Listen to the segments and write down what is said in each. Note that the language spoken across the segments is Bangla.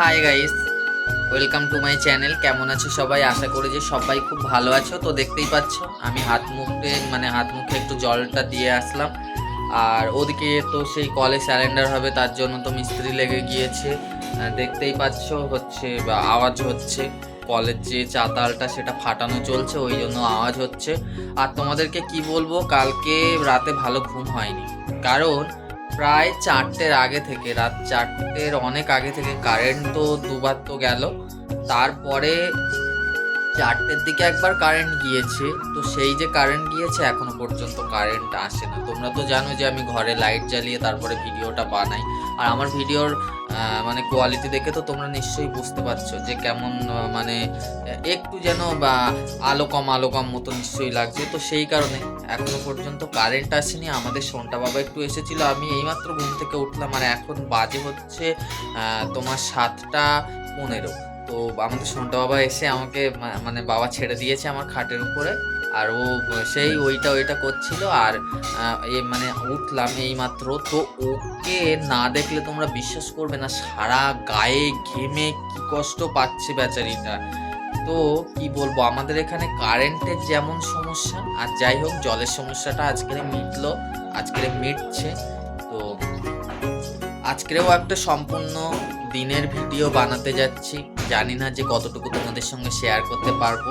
Hi guys welcome to my channel কেমন আছো সবাই? আশা করি যে সবাই খুব ভালো আছো। তো দেখতেই পাচ্ছ, আমি হাত মুখে মানে হাত মুখে একটু জলটা দিয়ে আসলাম। আর ওদিকে তো সেই কলে স্যালেন্ডার হবে, তার জন্য তো মিস্ত্রি লেগে গিয়েছে। দেখতেই পাচ্ছ, হচ্ছে আওয়াজ হচ্ছে। কলের যে চাতালটা, সেটা ফাটানো চলছে, ওই জন্য আওয়াজ হচ্ছে। আর তোমাদেরকে কি বলব, কালকে রাতে ভালো ঘুম হয়নি। কারণ প্রায় চারটের আগে থেকে, রাত চারটের অনেক আগে থেকে কারেন্ট তো দুবার তো গেল। তারপরে চারটের দিকে একবার কারেন্ট গিয়েছে, তো সেই যে কারেন্ট গিয়েছে এখনও পর্যন্ত কারেন্ট আসে না। তোমরা তো জানো যে আমি ঘরে লাইট জ্বালিয়ে তারপরে ভিডিওটা বানাই। আর আমার ভিডিওর মানে কোয়ালিটি দেখে তো তোমরা নিশ্চয়ই বুঝতে পারছ যে কেমন মানে একটু যেন বা আলো কম আলো কম মতো নিশ্চয়ই লাগছে। তো সেই কারণে এখনও পর্যন্ত কারেন্ট আসেনি। আমাদের সোনটা বাবা একটু এসেছিল। আমি এইমাত্র ঘুম থেকে উঠলাম আর এখন বাজে হচ্ছে তোমার সাতটা পনেরো। তো আমাদের সোনটা বাবা এসে আমাকে মানে বাবা ছেড়ে দিয়েছে আমার খাটের উপরে। আর ও সেই ওইটা ওইটা করছিল আর এ মানে উঠলাম এই মাত্র তো ওকে না দেখলে তোমরা বিশ্বাস করবে না, সারা গায়ে ঘেমে কি কষ্ট পাচ্ছে বেচারিটা। তো কি বলব, আমাদের এখানে কারেন্টের যেমন সমস্যা, আর যাই হোক, জলের সমস্যাটা আজকে মিটলো, আজকের মিটছে। তো আজকেরও একটা সম্পূর্ণ দিনের ভিডিও বানাতে যাচ্ছি। জানি না যে কতটুকু তোমাদের সঙ্গে শেয়ার করতে পারব।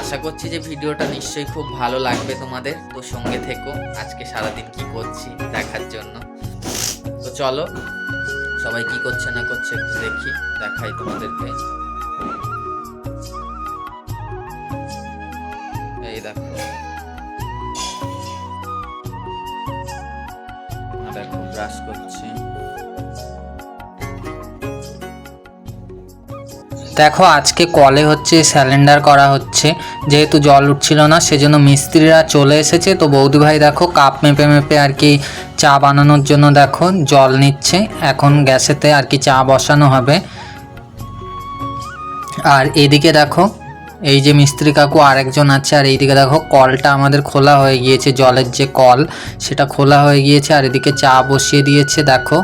আশা করছি যে ভিডিওটা নিশ্চয়ই খুব ভালো লাগবে তোমাদের। তো সঙ্গে থেকো, আজকে সারাদিন কি করছি দেখার জন্য। তো চলো, সবাই কি করছে না করছে একটু দেখি, দেখাই তোমাদেরকে। দেখো, আজকে কলে হচ্ছে স্যালেন্ডার করা হচ্ছে। যেহেতু জল উঠছিল না, সেজন্য মিস্ত্রিরা চলে এসেছে। তো বৌদিভাই দেখো, কাপ মেপে মেপে আর কি চা বানানোর জন্য দেখো, জল নিচ্ছে। এখন গ্যাসেতে আর কি চা বসানো হবে। আর এদিকে দেখো এই যে মিস্ত্রি কাকু আরেকজন আছে, আর এইদিকে দেখো কলটা আমাদের খোলা হয়ে গিয়েছে, জলের যে কল সেটা খোলা হয়ে গিয়েছে, আর এদিকে চা বসিয়ে দিয়েছে, দেখো।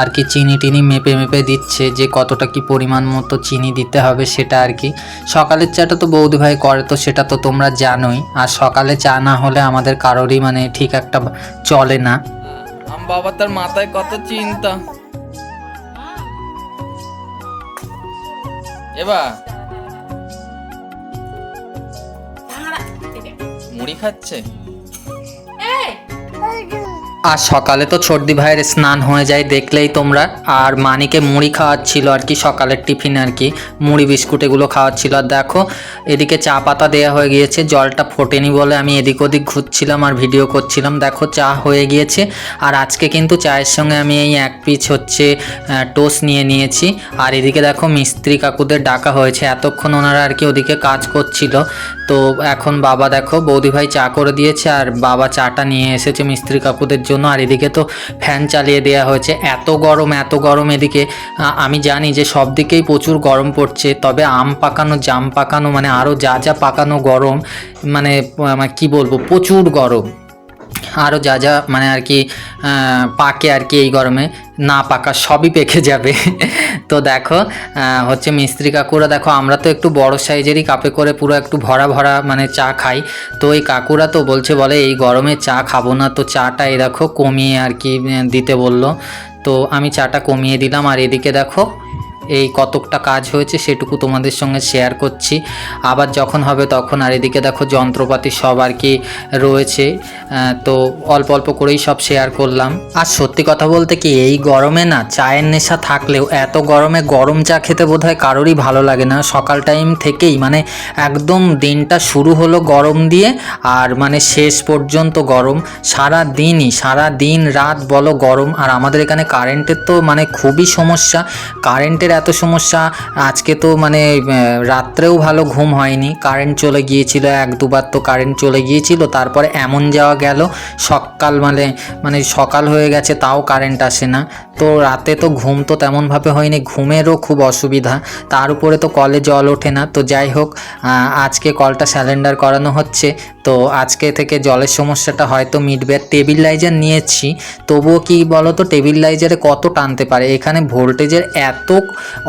আর কি চিনি টিনি মেপে মেপে দিচ্ছে, যে কতটা কি পরিমাণ মতো চিনি দিতে হবে সেটা আর কি। সকালের চাটা তো বৌদি ভাই করে, তো সেটা তো তোমরা জানোই। আর সকালে চা না হলে আমাদের কারোরই মানে ঠিক একটা চলে না। বাবা তার মাথায় কত চিন্তা। এবার মুড়ি খাচ্ছে আর সকালে তো ছর্দি ভাইয়ের স্নান হয়ে যায়, দেখলেই তোমরা। আর মানিকে মুড়ি খাওয়াচ্ছিল আর কি, সকালের টিফিন আর কি। মুড়ি, বিস্কুট এগুলো খাওয়াচ্ছিল। আর দেখো, এদিকে চা পাতা দেওয়া হয়ে গিয়েছে, জলটা ফোটেনি বলে আমি এদিক ওদিক ঘুরছিলাম আর ভিডিও করছিলাম। দেখো, চা হয়ে গিয়েছে। আর আজকে কিন্তু চায়ের সঙ্গে আমি এই এক পিস হচ্ছে টোস্ট নিয়ে নিয়েছি। আর এদিকে দেখো, মিস্ত্রি কাকুদের ডাকা হয়েছে। এতক্ষণ ওনারা আর কি ওদিকে কাজ করছিল। তো এখন বাবা দেখো, বৌদি ভাই চা করে দিয়েছে আর বাবা চাটা নিয়ে এসেছে মিস্ত্রি কাকুদের জন্য। আর এদিকে তো ফ্যান চালিয়ে দেওয়া হয়েছে। এত গরম এত গরম এদিকে। আমি জানি যে সব দিকেই প্রচুর গরম পড়ছে। তবে আম পাকানো জাম পাকানো মানে আরও যা যা পাকানো গরম মানে আহ, কি বলব প্রচুর গরম। আরও যা যা মানে আর কি পাকে আর কি এই গরমে, না পাকা সবই পেকে যাবে। তো দেখো হচ্ছে মিস্ত্রি কাকুরা, দেখো আমরা তো একটু বড় সাইজেরই কাপে করে পুরো একটু ভরা ভরা মানে চা খাই। তো এই কাকুরা তো বলছে, বলে এই গরমে চা খাব না, তো চাটা এই দেখো কমিয়ে আর কি দিতে বলল। তো আমি চাটা কমিয়ে দিলাম, আর এদিকে দেখো এই কতকটা কাজ হয়েছে সেটুকু তোমাদের সঙ্গে শেয়ার করছি। আবার যখন হবে তখন আর এদিকে দেখো যন্ত্রপাতি সব আর কি রয়েছে তো অল্প অল্প করেই সব শেয়ার করলাম। আর সত্যি কথা বলতে কি এই গরমে না চায়ের নেশা থাকলেও এত গরমে গরম চা খেতে বোধহয় কারোরই ভালো লাগে না। সকাল টাইম থেকেই মানে একদম দিনটা শুরু হলো গরম দিয়ে আর মানে শেষ পর্যন্ত গরম। সারা দিনই, সারা দিন রাত বলো গরম। আর আমাদের এখানে কারেন্টের তো মানে খুবই সমস্যা। কারেন্টের এত সমস্যা। আজকে তো মানে রাত্রেও ভালো ঘুম হয়নি। কারেন্ট চলে গিয়েছিল, এক দুবার তো কারেন্ট চলে গিয়েছিল, তারপরে এমন যাওয়া গেল, সকাল মানে মানে সকাল হয়ে গেছে, তাও কারেন্ট আসে না। তো রাতে তো ঘুম তো তেমনভাবে হয়নি, ঘুমেরও খুব অসুবিধা। তার উপরে তো কলে জল ওঠে না। তো যাই হোক আজকে কলটা স্যালেন্ডার করানো হচ্ছে। তো আজকে থেকে জলের সমস্যাটা হয়তো মিটবে। টেবিল লাইজার নিয়েছি। তবুও কি বলো তো টেবিল লাইজারে কত টানতে পারে? এখানে ভোল্টেজের এত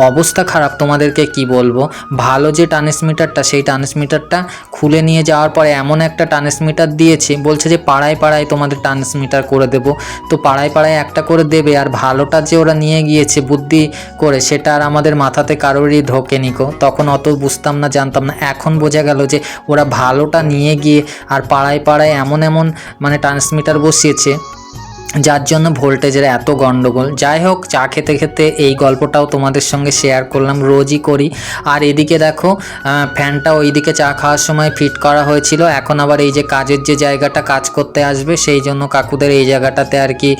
অবস্থা খারাপ, তোমাদেরকে কি বলব? ভালো যে ট্রান্সমিটারটা, সেই ট্রান্সমিটারটা খুলে নিয়ে যাওয়ার পরে এমন একটা ট্রান্সমিটার দিয়েছে, বলছে যে পাড়ায় পাড়ায় তোমাদের ট্রান্সমিটার করে দেব। তো পাড়ায় পাড়ায় একটা করে দেবে আর ভালোটা যে ওরা নিয়ে গিয়েছে বুদ্ধি করে, সেটা আর আমাদের মাথাতে কারোরই ঢোকেনি কো তখন অত বুঝতাম না, জানতাম না। এখন বোঝা গেল যে ওরা ভালোটা নিয়ে গিয়ে আর পাড়ায় পাড়ায় এমন এমন মানে ট্রান্সমিটার বসিয়েছে। যার জন্য ভোল্টেজের এত গন্ডগোল যাই হোক, চা খেতে খেতে এই গল্পটাও তোমাদের সঙ্গে শেয়ার করলাম, রোজই করি। আর এদিকে দেখো ফ্যানটা ওইদিকে চা খাওয়ার সময় ফিট করা হয়েছিল। এখন আবার এই যে কাজের যে জায়গাটা কাজ করতে আসবে, সেই জন্য কাকুদের এই জায়গাটাতে আর কি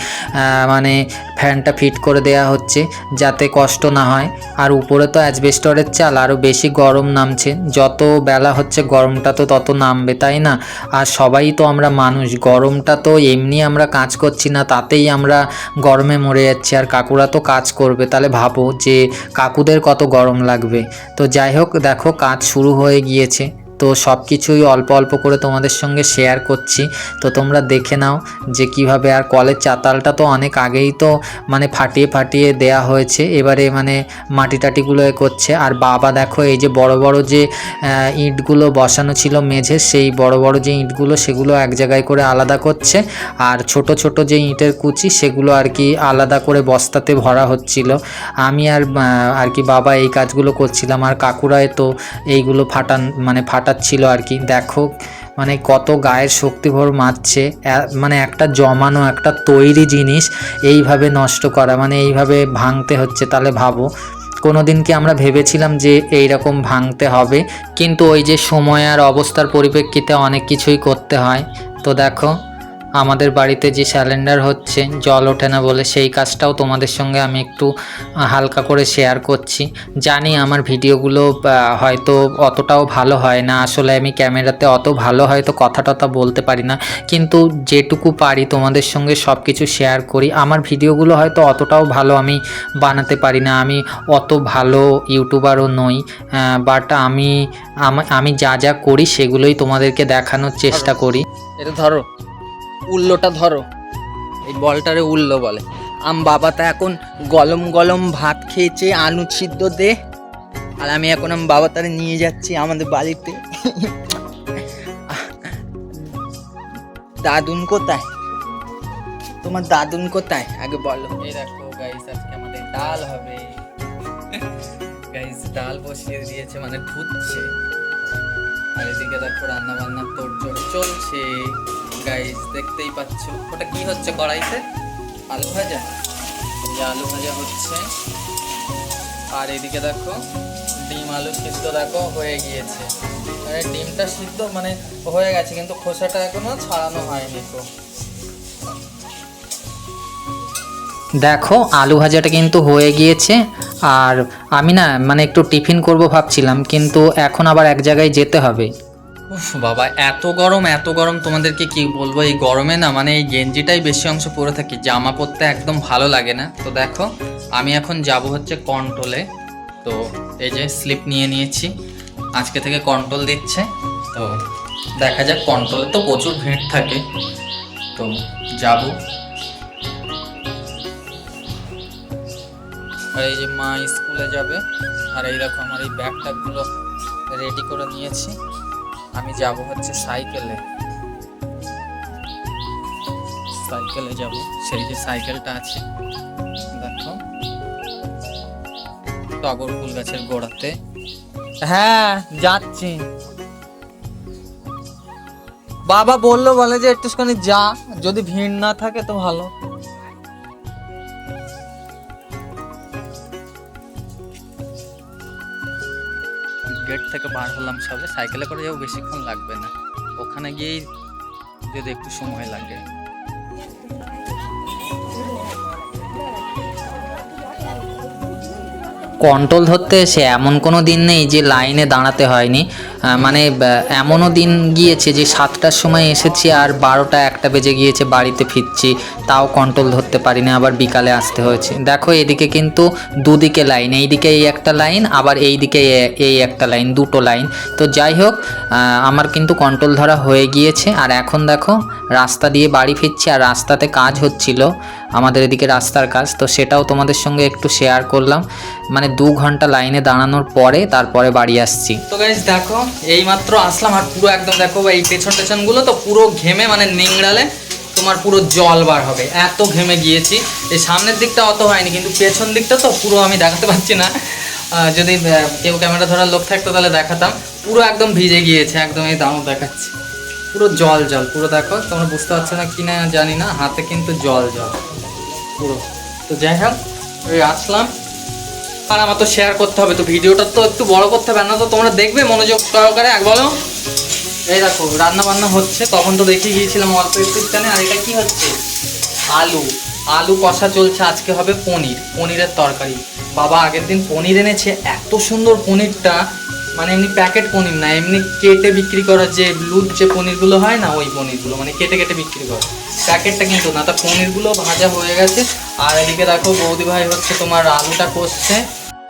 মানে ফ্যানটা ফিট করে দেয়া হচ্ছে, যাতে কষ্ট না হয়। আর উপরে তো অ্যাজবেস্টরের চাল আরও বেশি গরম নামছে। যত বেলা হচ্ছে, গরমটা তো তত নামবে, তাই না? আর সবাই তো আমরা মানুষ, গরমটা তো এমনি আমরা কাজ করছি না। তাতেই আমরা গরমে মরে যাচ্ছি। আর কাকুরা তো কাজ করবে। তাহলে ভাবো যে কাকুদের কত গরম লাগবে। তো যাই হোক, দেখো কাজ শুরু হয়ে গিয়েছে। তো সব কিছুই অল্প অল্প করে তোমাদের সঙ্গে শেয়ার করছি। তো তোমরা দেখে নাও যে কীভাবে আর কলের চাতালটা তো অনেক আগেই তো মানে ফাটিয়ে ফাটিয়ে দেয়া হয়েছে। এবারে মানে মাটি টাটিগুলো এ করছে। আর বাবা দেখো এই যে বড় বড় যে ইঁটগুলো বসানো ছিল মেঝে, সেই বড় বড় যে ইঁটগুলো সেগুলো এক জায়গায় করে আলাদা করছে। আর ছোট ছোট যে ইঁটের কুচি সেগুলো আর কি আলাদা করে বস্তাতে ভরা হচ্ছিল। আমি আর আর কি বাবা এই কাজগুলো করছিলাম। আর কাকুরায় তো এইগুলো ফাটান মানে ফাটাচ্ছিল আর কি। দেখো মানে কত গায়ের শক্তিভর মারছে। মানে একটা জমানো, একটা তৈরি জিনিস এইভাবে নষ্ট করা মানে এইভাবে ভাঙতে হচ্ছে তাহলে ভাবো। কোনো দিন কি আমরা ভেবেছিলাম যে এই রকম ভাঙতে হবে? কিন্তু ওই যে সময় আর অবস্থার পরিপ্রেক্ষিতে অনেক কিছুই করতে হয়। তো দেখো আমাদের বাড়িতে যে স্যালেন্ডার হচ্ছে, জল ওঠে না বলে সেই কাজটাও তোমাদের সঙ্গে আমি একটু হালকা করে শেয়ার করছি। জানি আমার ভিডিওগুলো হয়তো অতটাও ভালো হয় না, আসলে আমি ক্যামেরাতে অত ভালো হয়তো কথা টথা বলতে পারি না। কিন্তু যেটুকু পারি তোমাদের সঙ্গে সব কিছু শেয়ার করি। আমার ভিডিওগুলো হয়তো অতটাও ভালো আমি বানাতে পারি না, আমি অত ভালো ইউটিউবারও নই বাট আমি আমি যা যা করি সেগুলোই তোমাদেরকে দেখানোর চেষ্টা করি। এটা ধরো। উল্লোটা ধরো। এই বলটারে উল্লো বলে। আম বাবা তা এখন গলম গলম ভাত খেয়েছে, আলু সিদ্ধ দে। আর আমি এখন আম বাবা তারে নিয়ে যাচ্ছি আমাদের বাড়িতে। দাদুন কোথায়? তোমার দাদুন কোথায়? আগে বলো। এই দেখো গাইস আজকে আমাদের ডাল হবে। গাইস ডাল বসিয়ে দিয়েছে মানে ধুচ্ছে আর এদিকে দেখো রান্না বান্না তোর চলছে। গাইস দেখতেই পাচ্ছ। ওটা কি হচ্ছে কড়াইতে? আলু ভাজা? যে আলু ভাজা হচ্ছে। আর এদিকে দেখো, ডিম আলু সিদ্ধ দেখো, হয়ে গিয়েছে। মানে ডিমটা সিদ্ধ মানে হয়ে গেছে, কিন্তু খোসাটা এখনও ছাড়ানো হয়নি তো। দেখো, আলু ভাজাটা কিন্তু হয়ে গিয়েছে। আর আমি না মানে একটু টিফিন করব ভাবছিলাম, কিন্তু এখন আবার এক জায়গায় যেতে হবে। উফ, বাবা, এত গরম এত গরম, তোমাদেরকে কি বলব? এই গরমে না মানে এই গেঞ্জিটাই বেশি অংশ পরে থাকি, জামা পরতে একদম ভালো লাগে না। তো দেখো, আমি এখন যাব হচ্ছে কন্ট্রোলে। তো এই যে স্লিপ নিয়ে নিয়েছি, আজকে থেকে কন্ট্রোল দিচ্ছে। তো দেখা যাক, কন্ট্রোলে তো প্রচুর ভিড় থাকে। তো যাব। আর এই যে মা স্কুলে যাবে, আর এই আমার এই ব্যাগ ট্যাগগুলো রেডি করে নিয়েছি। আমি যাব হচ্ছে সাইকেলে। সাইকেলে যাব। সেই যে সাইকেলটা আছে, দেখো। টগর ফুল গাছের গোড়াতে। হ্যাঁ যাচ্ছি। বাবা বলল বলে যে একটুখানি যা, যদি ভিড় না থাকে তো ভালো। গেট থেকে বার হলাম সবে সাইকেলে করে যাব, বেশিক্ষণ লাগবে না। ওখানে গিয়েই যদি একটু সময় লাগে। কন্ট্রোল ধরতে এসে এমন কোনো দিন নেই যে লাইনে দাঁড়াতে হয়নি। মানে এমনও দিন গিয়েছে যে সাতটার সময় এসেছি আর বারোটা একটা বেজে গিয়েছে, বাড়িতে ফিরছি। তাও কন্ট্রোল ধরতে পারিনি, আবার বিকালে আসতে হয়েছে। দেখো এদিকে কিন্তু দুদিকে লাইন এইদিকে এই একটা লাইন আবার এই দিকে এই একটা লাইন দুটো লাইন তো যাই হোক আমার কিন্তু কন্ট্রোল ধরা হয়ে গিয়েছে, আর এখন দেখো, রাস্তা দিয়ে বাড়ি ফিরছি, আর রাস্তাতে কাজ হচ্ছিল, আমাদের এদিকে রাস্তার কাজ, তো সেটাও তোমাদের সঙ্গে একটু শেয়ার করলাম। মানে দু ঘণ্টা লাইনে দাঁড়ানোর পরে তারপরে বাড়ি আসছি। তো গাইজ দেখো এই মাত্র আসলাম, আর পুরো একদম দেখো, এই পেছন টেছনগুলো তো পুরো ঘেমে মানে নিংড়ালে। তোমার পুরো জল বার হবে। এত ঘেমে গিয়েছি। এই সামনের দিকটা অত হয়নি, কিন্তু পেছন দিকটা তো পুরো আমি দেখাতে পারছি না। যদি কেউ ক্যামেরা ধরার লোক থাকতো তাহলে দেখাতাম। পুরো একদম ভিজে গিয়েছে একদম এই দামও দেখাচ্ছি। পুরো জল জল, পুরো দেখো, তোমরা বুঝতে পারছ না কি না জানি না, হাতে কিন্তু জল জল, পুরো। তো যাই হোক ওই আসলাম। আর আমার তো শেয়ার করতে হবে, তো ভিডিওটা তো একটু বড় করতে হবে, না তো তোমরা দেখবে মনোযোগ সহকারে। এক বলো এই দেখো রান্না বান্না হচ্ছে, তখন তো দেখে গিয়েছিলাম অল্প একটু জানে, আর এটা কি হচ্ছে? আলু। আলু কষা চলছে, আজকে হবে পনির, পনিরের তরকারি। বাবা, আগের দিন পনির এনেছে, এত সুন্দর পনিরটা মানে এমনি প্যাকেট পনির না, এমনি কেটে বিক্রি করা যে ব্লুর যে পনিরগুলো হয় না, ওই পনিরগুলো মানে কেটে কেটে বিক্রি করে। প্যাকেটটা কিন্তু না, তা পনিরগুলো ভাজা হয়ে গেছে। আর এদিকে দেখো, বৌদি ভাই হচ্ছে তোমার আলুটা কষছে।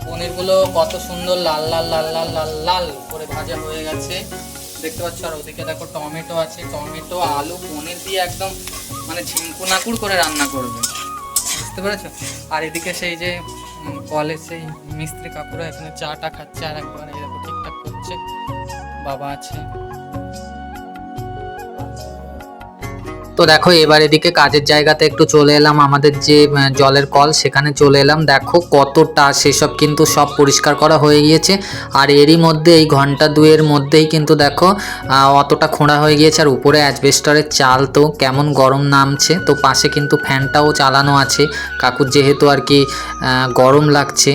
পনিরগুলো কত সুন্দর লাল লাল লাল লাল লাল লাল করে ভাজা হয়ে গেছে। দেখতে পাচ্ছ? আর ওদিকে দেখো টমেটো আছে। টমেটো, আলু, পনির দিয়ে একদম মানে ঝিঙ্কু নাকুর করে রান্না করবে। বুঝতে পেরেছ? আর এদিকে সেই যে কলে সেই মিস্ত্রি কাকুরা এখানে চাটা খাচ্ছে আর একবার এরকম ঠিকঠাক করছে। বাবা আছে। তো দেখো, এবার এদিকে কাজের জায়গাতে একটু চলে এলাম। আমাদের যে জলের কল, সেখানে চলে এলাম। দেখো কতটা, সেসব কিন্তু সব পরিষ্কার করা হয়ে গিয়েছে। আর এরই মধ্যে, এই ঘণ্টা দুয়ের মধ্যেই কিন্তু দেখো অতটা খোঁড়া হয়ে গিয়েছে। আর উপরে অ্যাজবেস্টারের চাল তো কেমন গরম নামছে। তো পাশে কিন্তু ফ্যানটাও চালানো আছে। কাকুর যেহেতু আর কি গরম লাগছে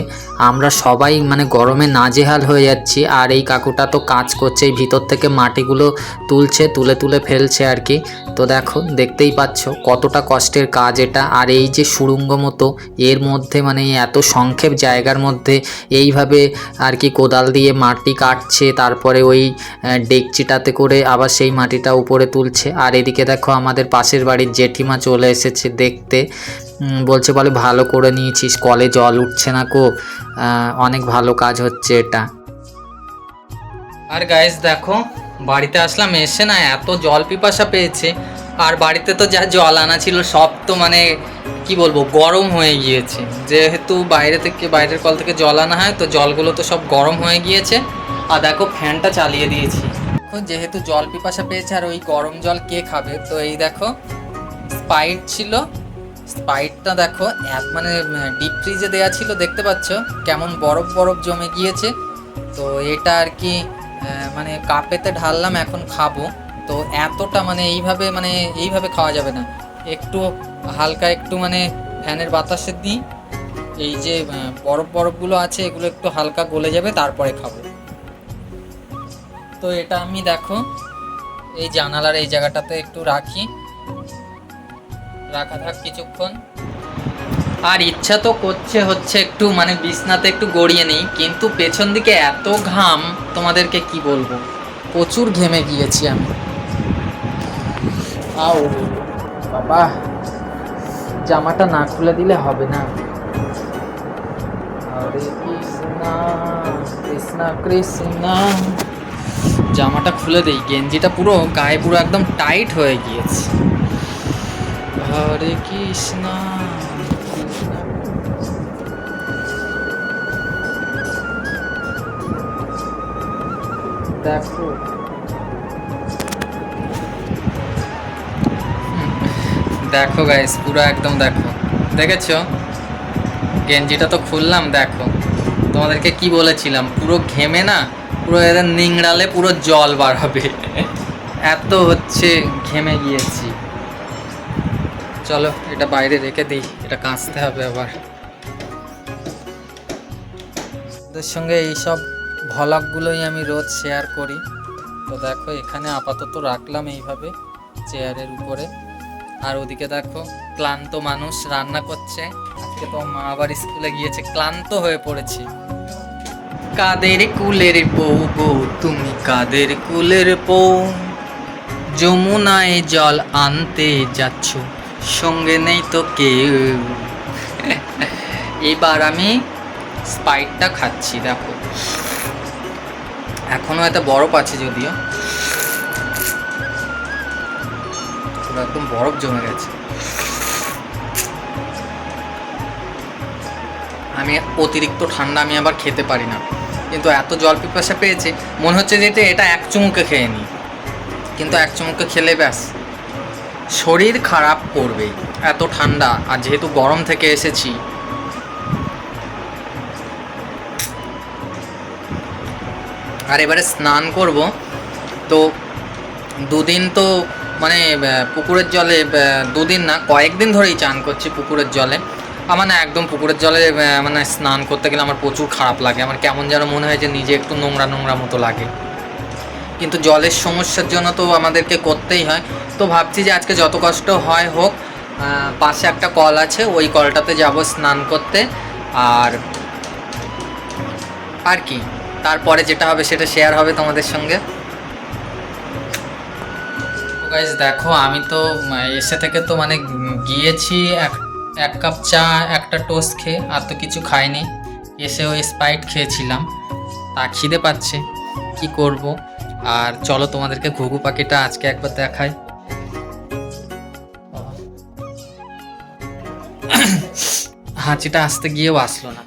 আমরা সবাই মানে গরমে নাজেহাল হয়ে যাচ্ছি, আর এই কাকুটা তো কাজ করছে ভিতর থেকে মাটিগুলো তুলছে, তুলে তুলে ফেলছে আর কি। তো দেখো, দেখতেই পাচ্ছ কতটা কষ্টের কাজ এটা। আর এই যে সুড়ঙ্গ মতো, এর মধ্যে মানে এত সংক্ষেপ জায়গার মধ্যে এইভাবে আর কি কোদাল দিয়ে মাটি কাটছে, তারপরে ওই ডেকচিটাতে করে আবার সেই মাটিটা উপরে তুলছে। আর এদিকে দেখো আমাদের পাশের বাড়ির জেঠিমা চলে এসেছে দেখতে। বলছে বলে, ভালো করে নিয়েছিস, কলে জল উঠছে না কো। অনেক ভালো কাজ হচ্ছে এটা। আর গাইস দেখো, বাড়িতে আসলাম, এসে না এত জল পিপাসা পেয়েছে। আর বাড়িতে তো যা জল আনা ছিল, সব তো মানে কি বলব, গরম হয়ে গিয়েছে। যেহেতু বাইরে থেকে, বাইরের কল থেকে জল আনা হয়, তো জলগুলো তো সব গরম হয়ে গিয়েছে। আর দেখো, ফ্যানটা চালিয়ে দিয়েছি। যেহেতু জল পিপাসা পেয়েছে, আর ওই গরম জল কে খাবে? তো এই দেখো স্পাইট ছিল স্পাইটটা দেখো, এক মানে ডিপ ফ্রিজে দেওয়া ছিল, দেখতে পাচ্ছ? কেমন বরফ বরফ জমে গিয়েছে। তো এটা আর কি মানে কাপেতে ঢাললাম, এখন খাব। তো এতটা মানে এইভাবে মানে এইভাবে খাওয়া যাবে না। একটু হালকা একটু মানে ফ্যানের বাতাসে দিই। এই যে বরফ বরফগুলো আছে, এগুলো একটু হালকা গলে যাবে, তারপরে খাব। তো এটা আমি দেখো, এই জানালার এই জায়গাটাতে একটু রাখি। রাখা থাক কিছুক্ষণ। আর ইচ্ছা তো করছে হচ্ছে একটু মানে বিছনাতে একটু গড়িয়ে নেই, কিন্তু পেছন দিকে এত ঘাম, তোমাদেরকে কি বলব? প্রচুর ঘেমে গিয়েছি আমি। আও, বাবা, জামাটা না খুলে দিলে হবে না। জামাটা খুলে দেই, গেঞ্জিটা পুরো গায়ে পুরো একদম টাইট হয়ে গিয়েছে। হরে কৃষ্ণ। দেখো। দেখো গাইস পুরো একদম দেখো। দেখেছ? গেঞ্জিটা তো খুললাম দেখো। তোমাদেরকে কি বলেছিলাম? পুরো ঘেমে না পুরো এদের নিংড়ালে পুরো জল বার হবে। এত হচ্ছে ঘেমে গিয়েছি। চলো, এটা বাইরে রেখে দিই, এটা কাঁচতে হবে আবার। ওদের সঙ্গে এইসব ভ্লগগুলোই আমি রোজ শেয়ার করি। তো দেখো, এখানে আপাতত রাখলাম এইভাবে চেয়ারের উপরে। আর ওদিকে দেখো, ক্লান্ত মানুষ রান্না করছে। আজকে তো মা আবার স্কুলে গিয়েছে, ক্লান্ত হয়ে পড়েছে। কাদের কুলের বউ বউ তুমি, কাদের কুলের বউ? যমুনায় জল আনতে যাচ্ছ। সঙ্গে নেই তো কেউ। এবার আমি স্পাইটটা খাচ্ছি, দেখো। এখনও এত বরফ আছে যদিও। একদম বরফ জমে গেছে। আমি অতিরিক্ত ঠান্ডা আমি আবার খেতে পারি না। কিন্তু এত জল পিপাসা পেয়েছে, মনে হচ্ছে যে এটা- এক চুমুকে খেয়ে নিই কিন্তু এক চুমুকে খেলে ব্যাস। শরীর খারাপ করবেই এত ঠান্ডা, আর যেহেতু গরম থেকে এসেছি। আর এবারে স্নান করব। তো দুদিন তো মানে পুকুরের জলে দুদিন না, কয়েকদিন ধরেই চান করছি পুকুরের জলে। আমার না একদম পুকুরের জলে মানে স্নান করতে গেলে আমার প্রচুর খারাপ লাগে। আমার কেমন যেন মনে হয় যে নিজে একটু নোংরা নোংরা মতো লাগে। কিন্তু জলের সমস্যার জন্য তো আমাদেরকে করতেই হয়। তো ভাবছি যে আজকে যত কষ্ট হয় হোক পাশে একটা কল আছে, ওই কলটাতে যাব স্নান করতে। আর আর কি, তারপরে যেটা হবে সেটা শেয়ার হবে তোমাদের সঙ্গে। দেখো, আমি তো এসে থেকে তো মানে গিয়েছি এক এক কাপ চা, একটা টোস্ট খেয়ে, আর তো কিছু খাইনি। এসে ওই স্প্রাইট খেয়েছিলাম। তা খিদে পাচ্ছে, কি করব? আর চলো তোমাদেরকে ঘুঘু পাখিটা আজকে একবার দেখাই। হাঁচিটা আসতে গিয়েও আসলো না।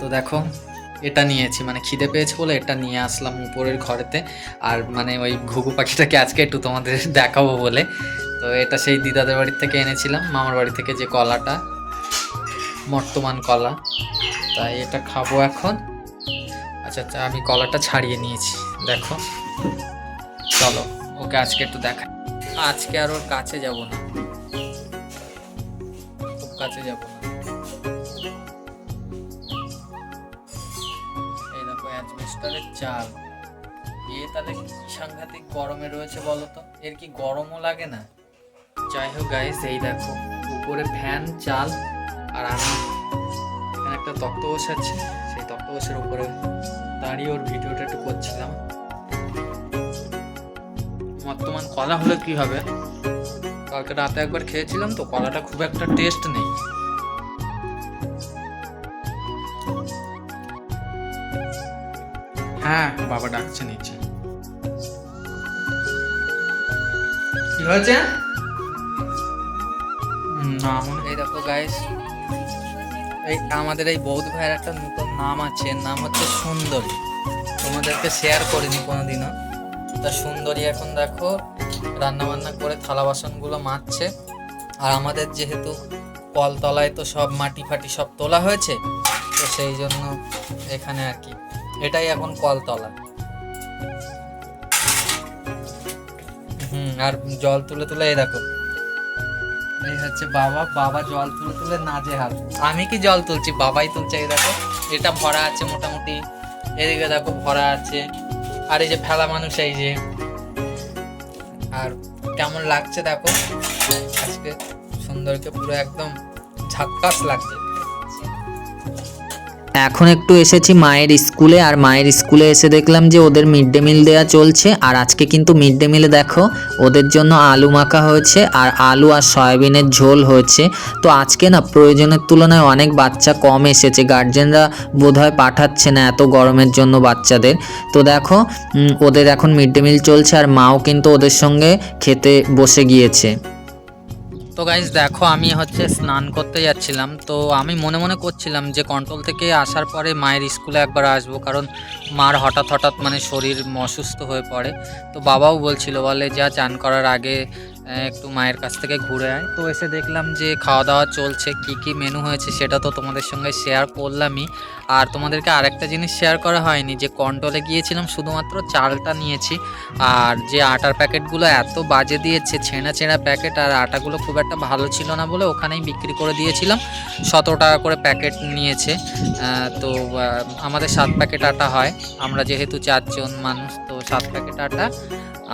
তো দেখো, এটা নিয়েছি মানে খিদে পেয়েছে বলে এটা নিয়ে আসলাম উপরের ঘরেতে। আর মানে ওই ঘুঘু পাখিটাকে আজকে একটু তোমাদের দেখাবো বলে। তো এটা সেই দিদাদের বাড়ির থেকে এনেছিলাম, মামার বাড়ি থেকে যে কলাটা, বর্তমান কলা। তাই এটা খাব এখন। আচ্ছা আচ্ছা আমি কলাটা ছাড়িয়ে নিয়েছি। দেখো। চলো, ওকে আজকে একটু দেখাই। আজকে আর ওর কাছে যাব না। খুব কাছে যাব না। এই দেখো অ্যাজবেস্টারের চাল। এ তাহলে সাংঘাতিক গরমে রয়েছে বলো তো? এর কি গরমও লাগে না? যাই হোক গাইস এই দেখো, উপরে ফ্যান, চাল, আর আমি একটা তক্ত বসে আছে। সেই তক্ত বসের উপরে দাঁড়িয়ে ওর ভিডিওটা একটু করছিলাম। বর্তমান কলা হলে কি হবে? কালকে রাতে একবার খেয়েছিলাম তো কলাটা খুব একটা টেস্ট নেই। হ্যাঁ বাবা ডাকছে নিচে। কি হয়েছে? নাম এই দেখো গাইস এই আমাদের এই বৌদ্ধ ভাইয়ের একটা নতুন নাম আছে নাম হচ্ছে সুন্দরী। তোমাদেরকে শেয়ার করিনি কোনোদিনও। তা সুন্দরী এখন দেখো রান্না বান্না করে থালা বাসনগুলো মাজছে। আর আমাদের যেহেতু কলতলায় তো সব মাটি ফাটি সব তোলা হয়েছে, তো সেই জন্য এখানে আর কি। এটাই এখন কলতলা। হুম, আর জল তুলে তুলে এই দেখো। এই হচ্ছে বাবা বাবা জল তুলে তুলে নাজে হাত। আমি কি জল তুলছি? বাবাই তুলছে, এই দেখো। এটা ভরা আছে মোটামুটি। এদিকে দেখো, ভরা আছে। আর এই যে ফেলা মানুষ, এই যে। আর কেমন লাগছে দেখো? আজকে সুন্দরকে পুরো একদম ঝাক্কাস লাগছে। এখন একটু এসেছি মায়ের স্কুলে, আর মায়ের স্কুলে এসে দেখলাম যে ওদের মিড ডে মিল দেওয়া চলছে, আর আজকে কিন্তু মিড ডে মিলে দেখো, ওদের জন্য আলু মাখা হয়েছে, আর আলু আর সয়াবিনের ঝোল হয়েছে। তো আজকে না প্রয়োজনের তুলনায় অনেক বাচ্চা কম এসেছে, গার্জেনরা বোধহয় পাঠাচ্ছে না এত গরমের জন্য বাচ্চাদের। তো দেখো ওদের এখন মিড ডে মিল চলছে, আর মাও কিন্তু ওদের সঙ্গে খেতে বসে গিয়েছে। তো গাইজ দেখো, আমি হচ্ছে স্নান করতে যাচ্ছিলাম। তো আমি মনে মনে করছিলাম যে কন্ট্রোল থেকে আসার পরে মায়ের স্কুলে একবার আসব, কারণ মার হঠাৎ হঠাৎ মানে শরীর অসুস্থ হয়ে পড়ে। তো বাবাও বলছিল, বলে, যা, চান করার আগে একটু মায়ের কাছ থেকে ঘুরে আয়। তো এসে দেখলাম যে খাওয়া দাওয়া চলছে, কি কি মেনু হয়েছে সেটা তো তোমাদের সঙ্গে শেয়ার করলামই। আর তোমাদেরকে আরেকটা জিনিস শেয়ার করা হয়নি, যে কন্ট্রোলে গিয়েছিলাম শুধুমাত্র চালটা নিয়েছি। আর যে আটার প্যাকেটগুলো এত বাজে দিয়েছে, ছেঁড়া ছেঁড়া প্যাকেট আর আটাগুলো খুব একটা ভালো ছিল না বলে ওখানেই বিক্রি করে দিয়েছিলাম। সতেরো টাকা করে প্যাকেট নিয়েছে। তো আমাদের সাত প্যাকেট আটা হয়। আমরা যেহেতু চারজন মানুষ, তো সাত প্যাকেট আটা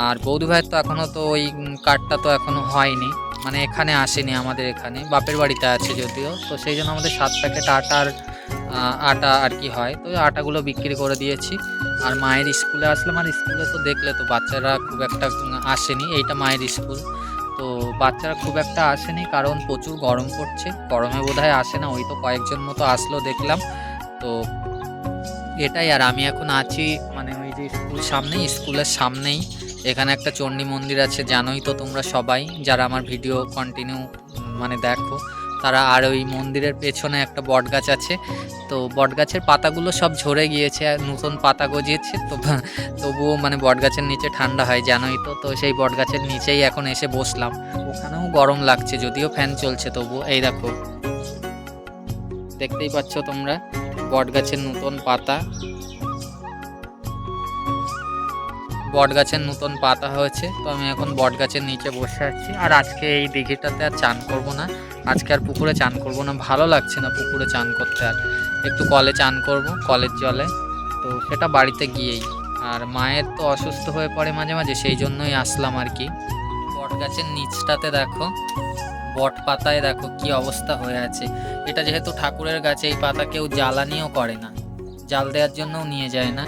আর বৌদি ভাইয়ের তো এখনও তো ওই কার্ডটা তো এখনও হয়নি। মানে এখানে আসেনি আমাদের এখানে, বাপের বাড়িতে আছে যদিও। তো সেই জন্য আমাদের সাত প্যাকেট আটার আটা আর কি হয়। তো আটাগুলো বিক্রি করে দিয়েছি। আর মায়ের স্কুলে আসলাম আর স্কুলে তো দেখলে তো বাচ্চারা খুব একটা আসেনি। এইটা মায়ের স্কুল। তো বাচ্চারা খুব একটা আসেনি কারণ প্রচুর গরম পড়ছে। গরমে বোধহয় আসে না, ওই তো কয়েকজন মতো আসলো দেখলাম। তো এটাই আর আমি এখন আছি মানে ওই যে স্কুল সামনেই, স্কুলের সামনেই। এখানে একটা চণ্ডী মন্দির আছে, জানোই তো তোমরা সবাই, যারা আমার ভিডিও কন্টিনিউ মানে দেখো, তারা আর ওই মন্দিরের পেছনে একটা বট গাছ আছে। তো বট গাছের পাতাগুলো সব ঝরে গিয়েছে, আর নতুন পাতা গজিয়েছে, তো তবুও মানে বট গাছের নিচে ঠান্ডা হয়, জানোই তো। তো সেই বট গাছের নিচেই এখন এসে বসলাম। ওখানেও গরম লাগছে, যদিও ফ্যান চলছে তবু এই দেখো। দেখতেই পাচ্ছ তোমরা বট গাছের নতুন পাতা। বট গাছের নতুন পাতা হয়েছে, তো আমি এখন বট গাছের নিচে বসে আছি। আর আজকে এই দিঘিটাতে আর চান করব না। আজকে আর পুকুরে চান করব না। ভালো লাগছে না পুকুরে চান করতে আর। একটু কলে চান করব, কলের জলে। তো সেটা বাড়িতে গিয়েই। আর মায়ের তো অসুস্থ হয়ে পড়ে মাঝে মাঝে, সেই জন্যই আসলাম আর কি। বট গাছের নিচটাতে দেখো, বট পাতায় দেখো কি অবস্থা হয়ে আছে। এটা যেহেতু ঠাকুরের গাছে, এই পাতা কেউ জ্বালানিও করে না। জাল দেওয়ার জন্যও নিয়ে যায় না।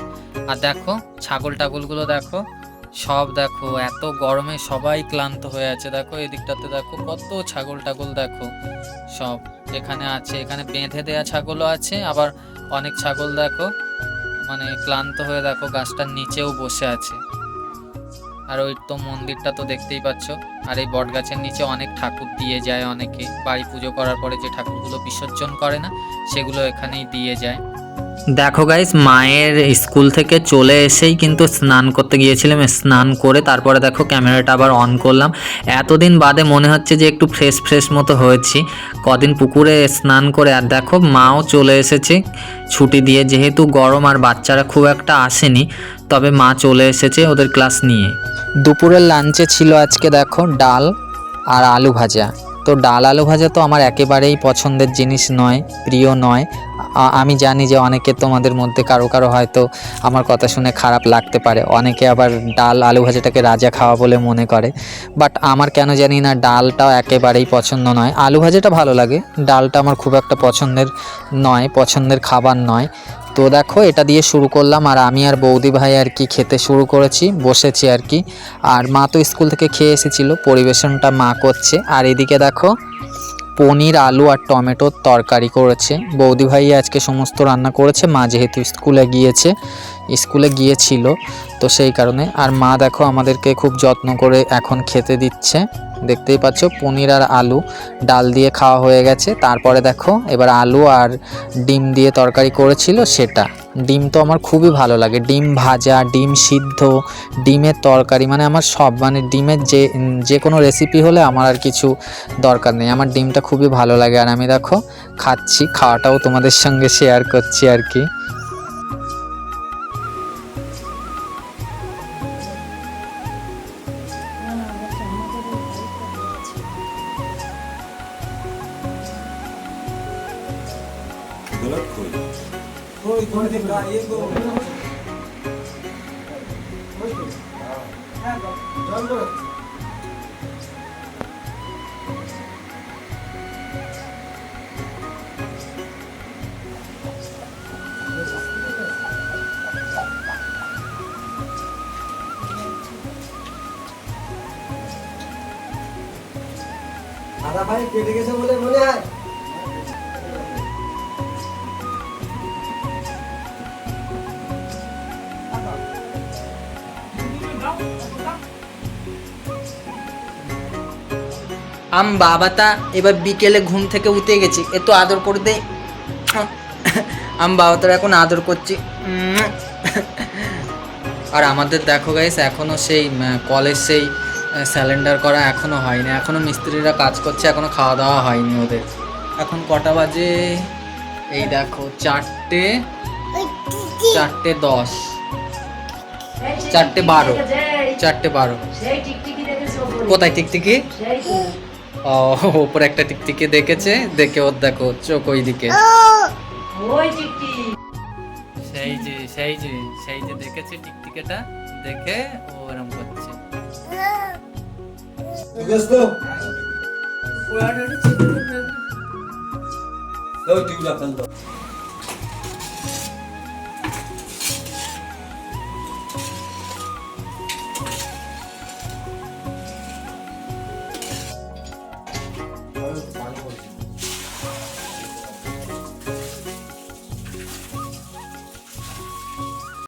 আর দেখো, ছাগল টাগলগুলো দেখো, সব দেখো, এত গরমে সবাই ক্লান্ত হয়ে আছে। দেখো, এদিকটাতে দেখো, কত ছাগল টাগল দেখো, সব। এখানে আছে, এখানে বেঁধে দেয়া ছাগলও আছে, আবার অনেক ছাগল দেখো মানে ক্লান্ত হয়ে দেখো, গাছটার নিচেও বসে আছে। আর ওই তো মন্দিরটা তো দেখতেই পাচ্ছ, আর এই বট গাছের নিচে অনেক ঠাকুর দিয়ে যায় অনেকে। বাড়ি পুজো করার পরে যে ঠাকুরগুলো বিসর্জন করে না, সেগুলো এখানেই দিয়ে যায়। দেখো গাইস মায়ের স্কুল থেকে চলে এসেই কিন্তু স্নান করতে গিয়েছিলাম, স্নান করে তারপরে দেখো ক্যামেরাটা আবার অন করলাম। এতদিন বাদে মনে হচ্ছে যে একটু ফ্রেশ ফ্রেশ মতো হয়েছি। কদিন পুকুরে স্নান করে, আর দেখো মাও চলে এসেছে। ছুটি দিয়ে যেহেতু গরম আর বাচ্চারা খুব একটা আসেনি, তবে মা চলে এসেছে ওদের ক্লাস নিয়ে। দুপুরের লাঞ্চে ছিল আজকে দেখো ডাল আর আলু ভাজা। তো ডাল আলু ভাজা তো আমার একেবারেই পছন্দের জিনিস নয়, প্রিয় নয়। আমি জানি যে অনেকে তোমাদের মধ্যে কারও কারও হয়তো আমার কথা শুনে খারাপ লাগতে পারে। অনেকে আবার ডাল আলু ভাজাটাকে রাজা খাওয়া বলে মনে করে। বাট আমার কেন জানি না ডালটাও একেবারেই পছন্দ নয়। আলু ভাজাটা ভালো লাগে। ডালটা আমার খুব একটা পছন্দের নয়, পছন্দের খাবার নয়। তো দেখো, এটা দিয়ে শুরু করলাম, আর আমি আর বৌদি ভাই আর কি খেতে শুরু করেছি, বসেছি আর কি। আর মা তো স্কুল থেকে খেয়ে এসেছিল, পরিবেশনটা মা করছে। আর এদিকে দেখো, পনির, আলু আর টমেটোর তরকারি করেছে। বৌদি ভাই আজকে সমস্ত রান্না করেছে, মা যেহেতু স্কুলে গিয়েছে, স্কুলে গিয়েছিল, তো সেই কারণে। আর মা দেখো, আমাদেরকে খুব যত্ন করে এখন খেতে দিচ্ছে। দেখতেই পাচ্ছ, পনির আর আলু, ডাল দিয়ে খাওয়া হয়ে গেছে। তারপরে দেখো, এবার আলু আর ডিম দিয়ে তরকারি করেছিল সেটা। ডিম তো আমার খুবই ভালো লাগে। ডিম ভাজা, ডিম সিদ্ধ, ডিমের তরকারি মানে আমার সব মানে ডিমের যে যে কোনো রেসিপি হলে আমার আর কিছু দরকার নেই। আমার ডিমটা খুবই ভালো লাগে। আর আমি দেখো, খাচ্ছি, খাওয়াটাও তোমাদের সঙ্গে শেয়ার করছি আর কি। দাদা ভাই কেটে গেছে বলে মনে হয়। আম এবার বিকেলে ঘুম থেকে উঠে গেছি। একটু আদর করে দে। আম বাবাটার এখন আদর করছি। আর আমাদের দেখো গাইস এখনও সেই কলেজ সেই স্যালেন্ডার করা এখনও হয়নি। এখনও মিস্ত্রিরা কাজ করছে, এখনও খাওয়া দাওয়া হয়নি ওদের। এখন কটা বাজে? এই দেখো, চারটে চারটে দশ, চারটে বারো চারটে বারো। ওপরে। কোথায় টিকটিকি? ও উপরে একটা টিকটিকি দেখেছে, দেখে ওর দেখো, চোখ ওই দিকে সেই যে সেই যে সেই যে দেখেছে টিকটিকিটা, দেখে ও এরম করছে। ठेवू लागतो